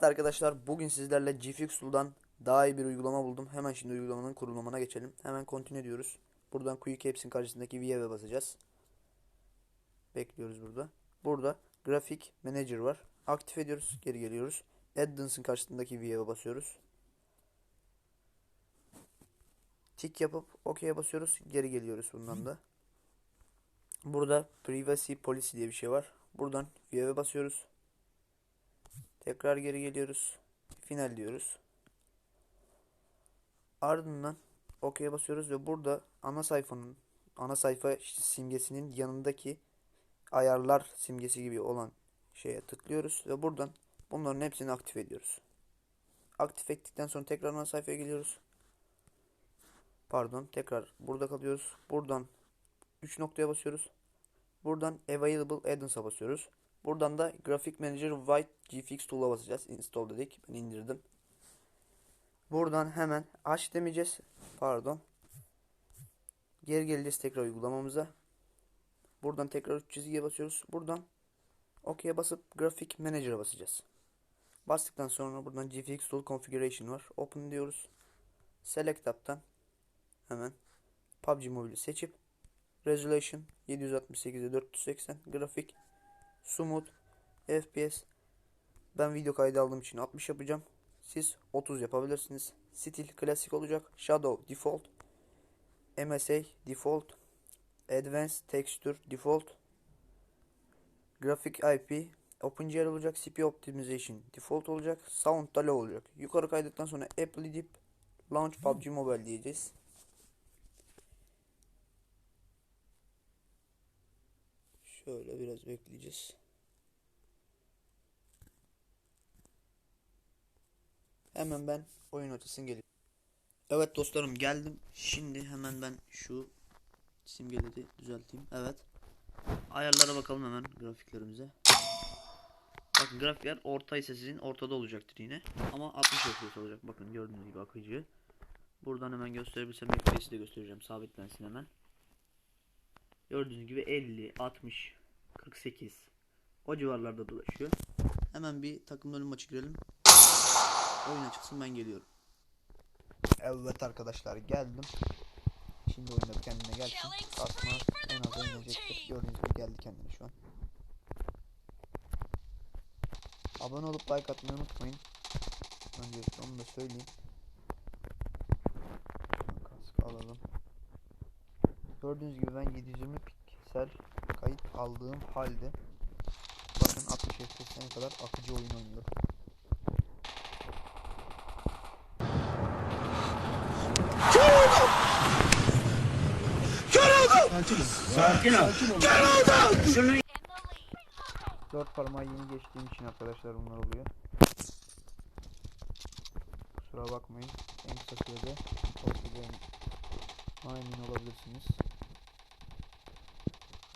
Arkadaşlar bugün sizlerle GFX Tool'dan daha iyi bir uygulama buldum. Hemen şimdi uygulamanın kurulumuna geçelim. Hemen continue diyoruz. Buradan Quick Apps'in karşısındaki View'e basacağız. Bekliyoruz burada. Burada Graphic Manager var. Aktif ediyoruz. Geri geliyoruz. Addons'ın karşısındaki View'e basıyoruz. Tik yapıp OK'ye basıyoruz. Geri geliyoruz bundan da. Burada Privacy Policy diye bir şey var. Buradan View'e basıyoruz. Tekrar geri geliyoruz. Final diyoruz. Ardından OK'ye basıyoruz ve burada ana sayfanın ana sayfa simgesinin yanındaki ayarlar simgesi gibi olan şeye tıklıyoruz ve buradan bunların hepsini aktif ediyoruz. Aktif ettikten sonra tekrar ana sayfaya geliyoruz. Pardon, tekrar burada kalıyoruz. Buradan 3 noktaya basıyoruz. Buradan Available Addons'a basıyoruz. Buradan da Graphic Manager White GFX Tool'a basacağız. Install dedik. Ben indirdim. Buradan hemen aç demeyeceğiz. Pardon. Geri geleceğiz tekrar uygulamamıza. Buradan tekrar 3 çizgiye basıyoruz. Buradan OK'ye basıp Graphic Manager'a basacağız. Bastıktan sonra buradan GFX Tool Configuration var. Open diyoruz. Select Tab'tan hemen PUBG Mobile'i seçip Resolution 768'e 480 grafik Smooth FPS ben video kaydı aldığım için 60 yapacağım. Siz 30 yapabilirsiniz. Stil klasik olacak. Shadow default. MSA default. Advanced Texture default. Graphic IP OpenGL olacak. CPU Optimization default olacak. Sound da low olacak. Yukarı kaydıktan sonra Apple edip Launch PUBG Mobile diyeceğiz. Şöyle biraz bekleyeceğiz. Hemen ben oyun ötesine geliyorum. Evet dostlarım geldim. Şimdi hemen ben şu simgeleri düzelteyim. Evet. Ayarlara bakalım hemen grafiklerimize. Bakın grafikler orta ise sizin ortada olacaktır yine. Ama 60 FPS olacak. Bakın gördüğünüz gibi akıcı. Buradan hemen gösterebilsem FPS'i de göstereceğim. Sabitlensin hemen. Gördüğünüz gibi 50, 60, 48 o civarlarda dolaşıyor. Hemen bir takım bölüm maçı girelim. Oyun açılsın ben geliyorum. Evet arkadaşlar geldim. Şimdi oyunda kendine gelsin. Kasma en az oynayacakdır. Gördüğünüz gibi geldi kendine şu an. Abone olup like atmayı unutmayın. Öncelikle onu da söyleyeyim. Kask alalım. Gördüğünüz gibi ben 720 piksel kayıt aldığım halde bakın 60 FPS'e kadar akıcı oyun oynuyor. Sakin ol. Şunu Dört parmağı yeni geçtiğim için arkadaşlar bunlar oluyor. Kusura bakmayın. En kısa sürede ortada emin olabilirsiniz.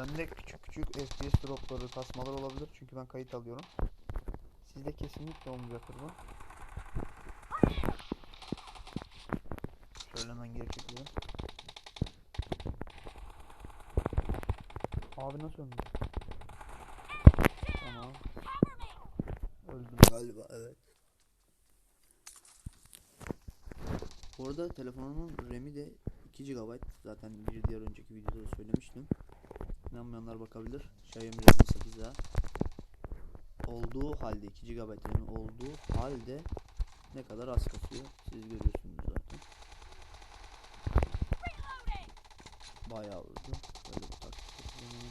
Bende küçük küçük FPS dropları, kasmalar olabilir çünkü ben kayıt alıyorum. Sizde kesinlikle olmayacaktır bu. Şöyle hemen geri çekiyorum. Abi nasıl öldü? Tamam. Öldüm galiba evet. Bu arada telefonumun RAM'i de 2 GB. Zaten bir diğer önceki videoda da söylemiştim. İnanmayanlar bakabilir. Xiaomi Redmi 8A. Olduğu halde 2 GB RAM'i olduğu halde ne kadar az kasıyor. Siz görüyorsunuz zaten. Bayağı vurdu. Böyle bir taktik yapalım.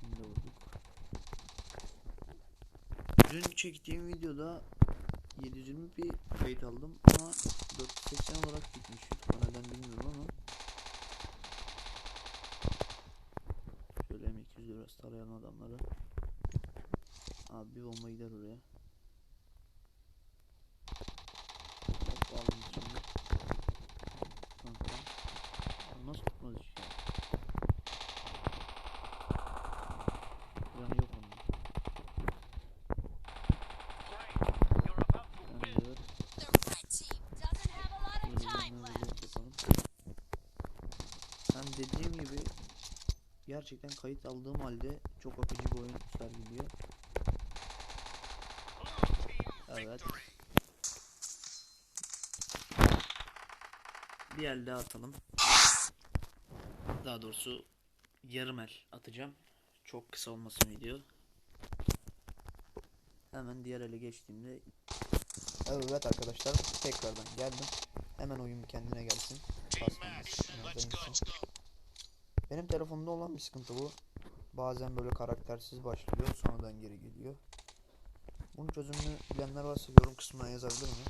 Şimdi vurduk. Dün çektiğim videoda 720 bir kayıt aldım ama 480 olarak gitmiş. YouTube neden bilmiyorum ama. Şöyle M200 biraz tarayalım adamları. Abi bir bomba gider oraya. Hop aldım şimdi Kanka Abi Nasıl tutmaz iş ya Planı yok onun Ben de dediğim gibi gerçekten kayıt aldığım halde çok akıcı bir oyun sergiliyor. Evet. Bir el daha atalım. Daha doğrusu yarım el atacağım. Çok kısa olmasın video. Hemen diğer ele geçtiğimde Evet arkadaşlar tekrardan geldim. Hemen oyun kendine gelsin. İnsin. Benim telefonumda olan bir sıkıntı bu. Bazen böyle karaktersiz başlıyor sonradan geri geliyor. Bunun çözümünü bilenler varsa yorum kısmına yazabilir mi?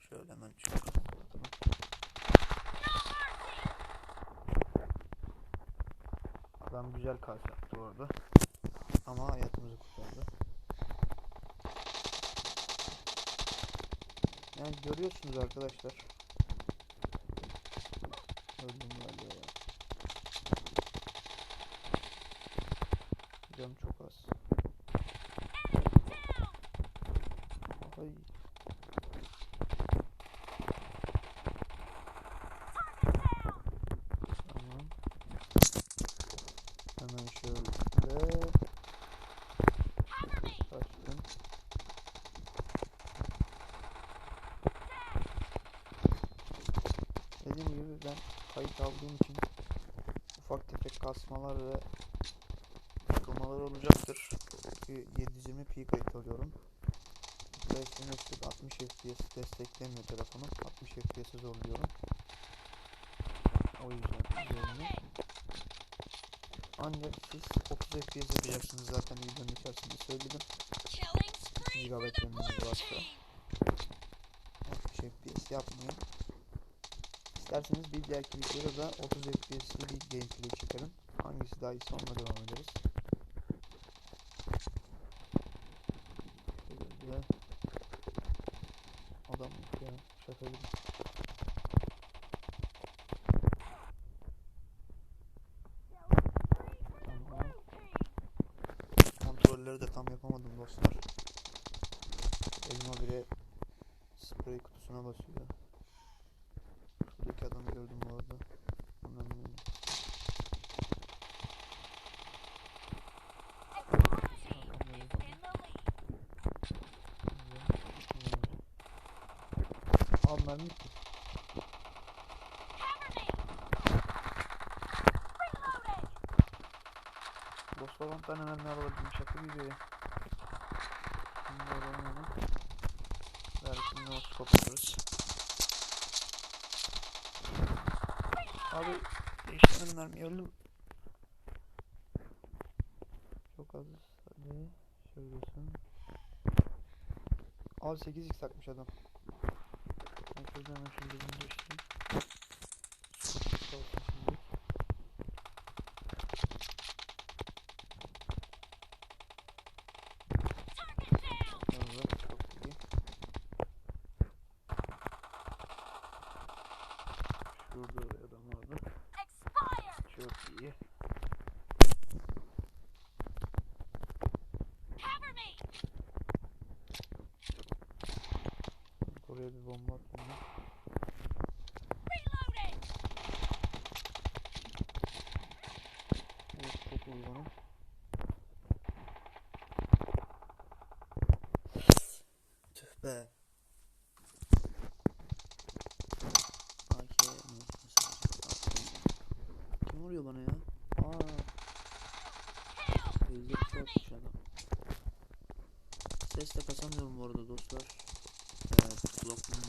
Şöyle hemen kapatalım. Adam güzel yaptı orada. Ama hayatımızı kurtardı. Yani görüyorsunuz arkadaşlar. Öldüm galiba ya. Canım çok az. Ay. Tamam. Hemen şöyle kaçtım. Dediğim gibi ben kayıt aldığım için ufak tefek kasmalar ve takılmalar olacaktır. Çünkü 720p kayıt alıyorum. PlayStation üstü 60 FPS desteklemiyor telefonum. 60 FPS'e zorluyorum. O yüzden üzerine. Ancak siz 30 FPS yapacaksınız zaten videonun içerisinde söyledim. Gigabyte blue varsa team. 60 FPS yapmayın. İsterseniz bir dahaki videoda da 30 FPS'li bir gameplay çekelim. Hangisi daha iyiyse onunla devam ederiz. Şöyle adam ya şaka gibi. Kontrolleri de tam yapamadım dostlar. Elma bile sprey kutusuna basıyor. Şuradaki adamı gördüm bu arada. The lead. Al mermi bitti. Dostlar 10 tane mermi alabildim şaka gibi ya. Şimdi alalım onu. Belki no scope alırız. Abi değiştirmedim mermiyi. Çok az. Hadi şöylesin. Abi 8x takmış adam. Ben şuradan şunu gözümü değiştireyim. Olsun şimdi. Evet, çok iyi. Şurada bir adam vardı. Expired. Çok iyi. Cover me. Oraya bir bomba atayım. Reloading. Evet, çok uygunum. Tüh be. AK mi? Kim vuruyor bana ya? Aa. Teyze çarpmış adam. Ses de kasamıyorum bu arada dostlar.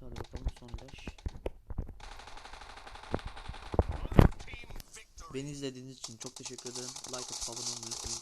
Hadi bakalım son ilaç. Beni izlediğiniz için çok teşekkür ederim. Like atıp abone olmayı unutmayın.